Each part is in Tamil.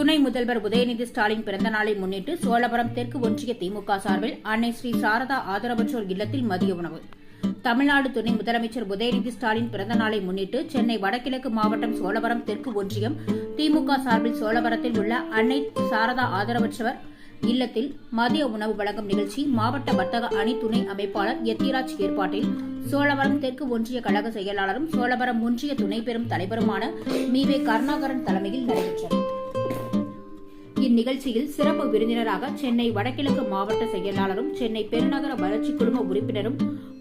துணை முதல்வர் உதயநிதி ஸ்டாலின் பிறந்த நாளை முன்னிட்டு சோழபுரம் தெற்கு ஒன்றிய திமுக சார்பில் அன்னை ஸ்ரீ சாரதா ஆதரவற்றோர் இல்லத்தில் மதிய உணவு. தமிழ்நாடு துணை முதலமைச்சர் உதயநிதி ஸ்டாலின் பிறந்த நாளை முன்னிட்டு சென்னை வடகிழக்கு மாவட்டம் சோழவரம் தெற்கு ஒன்றியம் திமுக சார்பில் சோழவரத்தில் உள்ள அன்னை சாரதா ஆதரவற்றவர் இல்லத்தில் மதிய உணவு வழங்கும் நிகழ்ச்சி மாவட்ட வர்த்தக அணி துணை அமைப்பாளர் எத்திராஜ் ஏற்பாட்டில் சோழவரம் தெற்கு ஒன்றிய கழக செயலாளரும் சோழவரம் ஒன்றிய துணை பெரும் தலைவருமான மீவே கருணாகரன் தலைமையில் நடைபெற்றது. இந்நிகழ்ச்சியில் சிறப்பு விருந்தினராக சென்னை வடகிழக்கு மாவட்ட செயலாளரும் சென்னை பெருநகர வளர்ச்சி குழும உறுப்பினரும்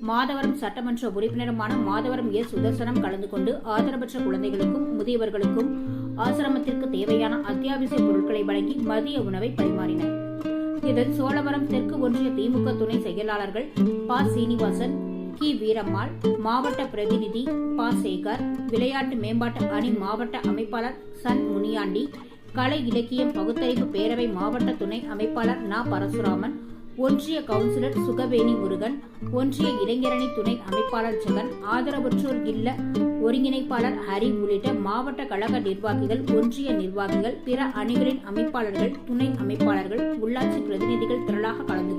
மாதவரம் சட்டமன்ற உறுப்பினருமான மாதவரம் எஸ் சுதர்சனம் கலந்து கொண்டு ஆதரவற்ற குழந்தைகளுக்கும் முதியவர்களுக்கும் ஆசிரமத்திற்கு தேவையான அத்தியாவசிய பொருட்களை வழங்கி மதிய உணவை பரிமாறினர். இதில் சோழவரம் தெற்கு ஒன்றிய திமுக துணை செயலாளர்கள் பா. சீனிவாசன் கி. வீரம்மாள் மாவட்ட பிரதிநிதி பா. சேகர் விளையாட்டு மேம்பாட்டு அணி மாவட்ட அமைப்பாளர் சன் முனியாண்டி கலை இலக்கியம் பகுத்தறிவு பேரவை மாவட்ட துணை அமைப்பாளர் நா. பரசுராமன் ஒன்றிய கவுன்சிலர் சுகவேணி முருகன் ஒன்றிய இளைஞரணி துணை அமைப்பாளர் ஜெகன் ஆதரவற்றோர் இல்ல ஒருங்கிணைப்பாளர் ஹரி உள்ளிட்ட மாவட்ட கழக நிர்வாகிகள் ஒன்றிய நிர்வாகிகள் பிற அணிகளின் அமைப்பாளர்கள் துணை அமைப்பாளர்கள் உள்ளாட்சி பிரதிநிதிகள் திரளாக கலந்து